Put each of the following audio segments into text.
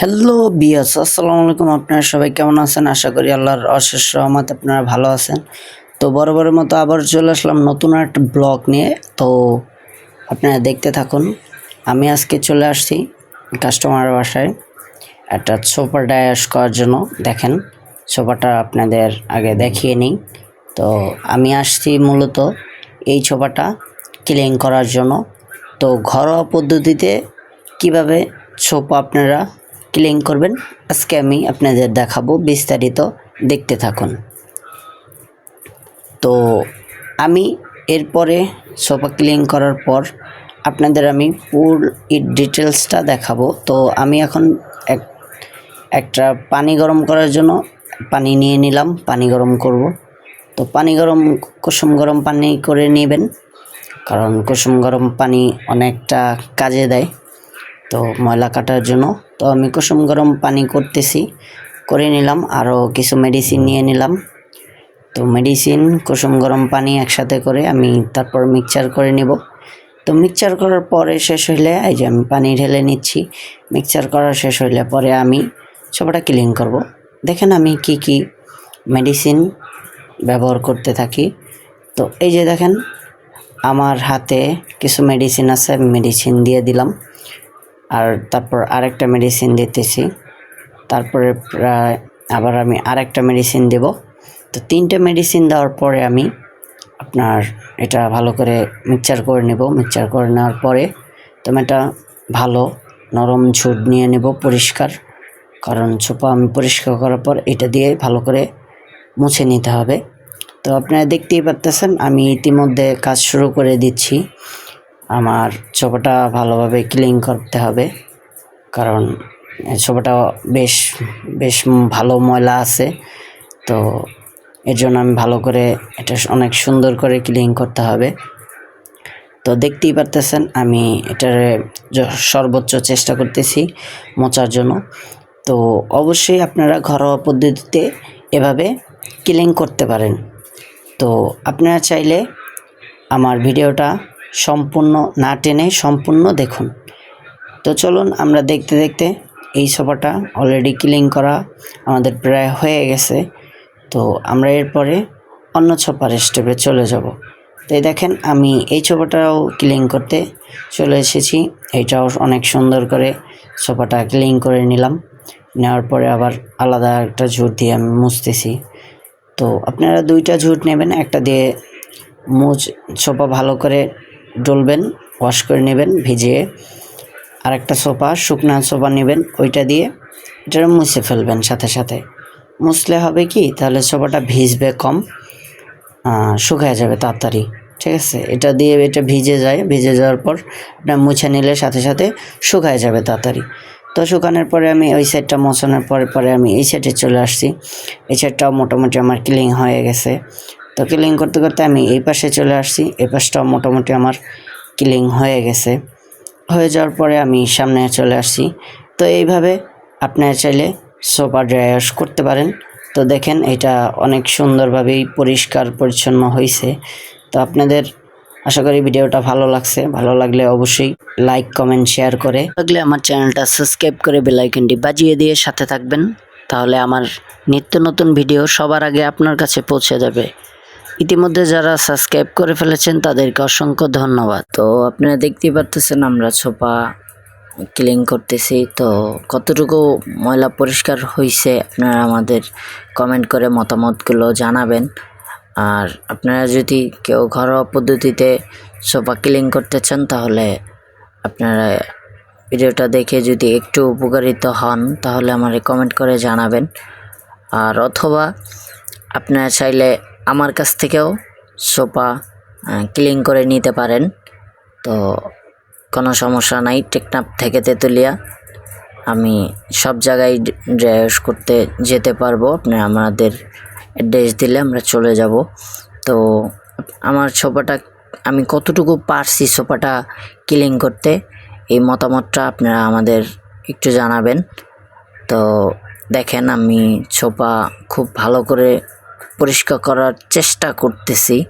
Hello বিয়াস আসসালামু আলাইকুম আপনারা সবাই কেমন আছেন? আশা করি আল্লাহর অশেষ রহমত আপনারা ভালো আছেন। তো বড় বড় মতো আবার চলে আসলাম নতুন একটা ব্লগ নিয়ে। তো আপনারা দেখতে থাকুন। আমি আজকে চলে আসছি কাস্টমারের বাসায় একটা সোফা ডায়াস করার জন্য। দেখেন, সোফাটা আপনাদের আগে দেখিয়ে নিই। তো আমি আসছি মূলত এই সোফাটা ক্লিন করার জন্য। তো ঘরোয়া পদ্ধতিতে কীভাবে সোফা আপনারা ক্লিন করবেন। আজকে আমি আপনাদের দেখাবো, বিস্তারিত দেখতে থাকুন। তো আমি এরপরে সোফা ক্লিন করার পর আপনাদের আমি ফুল ইট ডিটেলসটা দেখাবো। তো আমি এখন এক, একটা পানি গরম করার জন্য পানি নিয়ে নিলাম, পানি গরম করব। তো পানি গরম, কুসুম গরম পানি করে নেবেন, কারণ কুসুম গরম পানি অনেকটা কাজে দেয়। তো ময়লা কাটার জন্য। তো আমি কুসুম গরম পানি করতেছি, করে নিলাম আরও কিছু মেডিসিন নিয়ে নিলাম। তো মেডিসিন কুসুম গরম পানি একসাথে করে আমি তারপর মিক্সচার করে নিব। তো মিক্সচার করার পরে শেষ হইলে, এই যে আমি পানি ঢেলে নিচ্ছি মিক্সচার করা শেষ হইলে পরে আমি সবটা ক্লিন করব। দেখেন আমি কি কি মেডিসিন ব্যবহার করতে থাকি। তো এই যে দেখেন, আমার হাতে কিছু মেডিসিন আছে মেডিসিন দিয়ে দিলাম। আর তারপর আরেকটা মেডিসিন দিতেছি। তারপরে প্রায় আবার আমি আরেকটা মেডিসিন দেব। তো তিনটে মেডিসিন দেওয়ার পরে আমি আপনার এটা ভালো করে মিক্সচার করে নেব। মিক্সচার করে নেওয়ার পরে এটা ভালো নরম ঝুট নিয়ে নেব পরিষ্কার। কারণ ছোপা আমি পরিষ্কার করার পর এটা দিয়ে ভালো করে মুছে নিতে হবে। তো আপনারা দেখতেই পারতেছেন আমি ইতিমধ্যে কাজ শুরু করে দিচ্ছি। আমার ছোপাটা ভালোভাবে ক্লিন করতে হবে। কারণ ছোপাটা বেশ বেশ ভালো ময়লা আছে। তো এর জন্য আমি ভালো করে এটা অনেক সুন্দর করে ক্লিন করতে হবে। তো দেখতেই পারতেছেন, আমি এটার সর্বোচ্চ চেষ্টা করতেছি মোচার জন্য। তো অবশ্যই আপনারা ঘরোয়া পদ্ধতিতে এভাবে ক্লিন করতে পারেন। তো আপনারা চাইলে আমার ভিডিওটা সম্পূর্ণ না টেনে সম্পূর্ণ দেখুন। তো চলুন আমরা দেখতে দেখতে এই সোফাটা অলরেডি ক্লিন করা আমাদের প্রায় হয়ে গেছে। তো আমরা এরপরে অন্য সোফার স্টেপে চলে যাব। তো এই দেখেন, আমি এই সোফাটাও ক্লিন করতে চলে এসেছি। এইটাও অনেক সুন্দর করে সোফাটা ক্লিন করে নিলাম। নেওয়ার পরে আবার আলাদা একটা ঝুট দিয়ে আমি মুছতেছি। তো আপনারা দুইটা ঝুট নেবেন, একটা দিয়ে মুছ সোফা ভালো করে ডলবেন ওয়াশ করে নেবেন, ভিজিয়ে। আর একটা সোফা, শুকনা সোফা নেবেন, ওইটা দিয়ে এটা মুছে ফেলবেন সাথে সাথে। মুছলে হবে কি? তাহলে সোফাটা ভিজবে কম শুকায় যাবে তাড়াতাড়ি। ঠিক আছে? এটা দিয়ে এটা ভিজে যায়, ভিজে যাওয়ার পর আপনার মুছে নিলে সাথে সাথে শুকায় যাবে তাড়াতাড়ি। তো শুকানোর পরে আমি ওই সাইডটা মোছানোর পরে পরে আমি এই সাইডে চলে আসছি। এই সাইডটাও মোটামুটি আমার ক্লিন হয়ে গেছে। তো ক্লিন করতে করতে আমি এই পাশে চলে আসছি। এই পাশটাও মোটামুটি আমার ক্লিন হয়ে গেছে। হয়ে যাওয়ার পরে আমি সামনে চলে আসছি। তো এইভাবে আপনারা চাইলে সোফা ড্রায়ার্স করতে পারেন। তো দেখেন এটা অনেক সুন্দরভাবেই পরিষ্কার পরিচ্ছন্ন হয়েছে তো আপনাদের আশা করি ভিডিওটা ভালো লাগছে। ভালো লাগলে অবশ্যই লাইক কমেন্ট শেয়ার করে। লাগলে আমার চ্যানেলটা সাবস্ক্রাইব করে বেলাইকনটি বাজিয়ে দিয়ে সাথে থাকবেন। তাহলে আমার নিত্য নতুন ভিডিও সবার আগে আপনার কাছে পৌঁছে যাবে। ইতিমধ্যে যারা সাবস্ক্রাইব করে ফেলেছেন, তাদেরকে অসংখ্য ধন্যবাদ। তো আপনারা দেখতেই পারতেছেন আমরা ছোপা ক্লিন করতেছি। তো কতটুকু ময়লা পরিষ্কার হয়েছে আপনারা আমাদের কমেন্ট করে মতামতগুলো জানাবেন। আর আপনারা যদি কেউ ঘরোয়া পদ্ধতিতে সোফা ক্লিন করতে চান, তাহলে আপনারা ভিডিওটা দেখে যদি একটু উপকারিত হন, তাহলে আমার কমেন্ট করে জানাবেন। আর অথবা আপনারা চাইলে আমার কাছ থেকেও সোফা ক্লিন করে নিতে পারেন। তো কোনো সমস্যা নাই টেকনাপ থেকে তেঁতুলিয়া। আমি সব জায়গায় ড্রাইভ করতে যেতে পারব। আপনি আমাদের অ্যাড্রেস দিলে আমরা চলে যাব। তো আমার সোফাটা, আমি কতটুকু পারছি সোফাটা ক্লিন করতে, এই মতামতটা আপনারা আমাদের একটু জানাবেন। তো দেখেন, আমি সোফা খুব ভালো করে পরিষ্কার করার চেষ্টা করতেছি।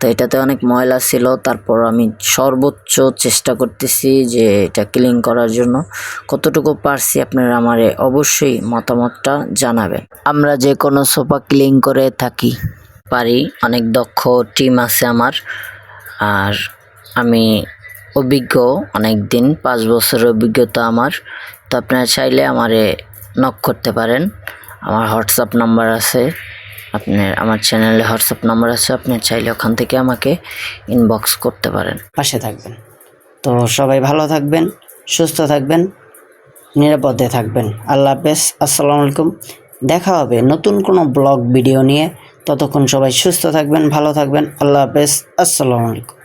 তো এটাতে অনেক ময়লা ছিল, তারপর আমি সর্বোচ্চ চেষ্টা করতেছি যে এটা ক্লিন করার জন্য। কতটুকু পারছি আপনারা আমারে অবশ্যই মতামতটা জানাবেন। আমরা যে কোনো সোফা ক্লিন করে থাকি, পারি। অনেক দক্ষ টিম আছে আমার। আর আমি অভিজ্ঞ অনেক দিন পাঁচ বছরের অভিজ্ঞতা আমার। তো আপনারা চাইলে আমারে নক করতে পারেন। আমার হোয়াটসঅ্যাপ নাম্বার আছে। আপনার আমার চ্যানেলে হোয়াটসঅ্যাপ নাম্বার আছে, আপনি চাইলে ওখান থেকে আমাকে ইনবক্স করতে পারেন। পাশে থাকবেন। তো সবাই ভালো থাকবেন, সুস্থ থাকবেন, নিরাপদে থাকবেন। আল্লাহ হাফেজ, আসসালামু আলাইকুম। দেখা হবে নতুন কোনো ব্লগ ভিডিও নিয়ে। ততক্ষণ সবাই সুস্থ থাকবেন, ভালো থাকবেন। আল্লাহ হাফেজ, আসসালামু আলাইকুম।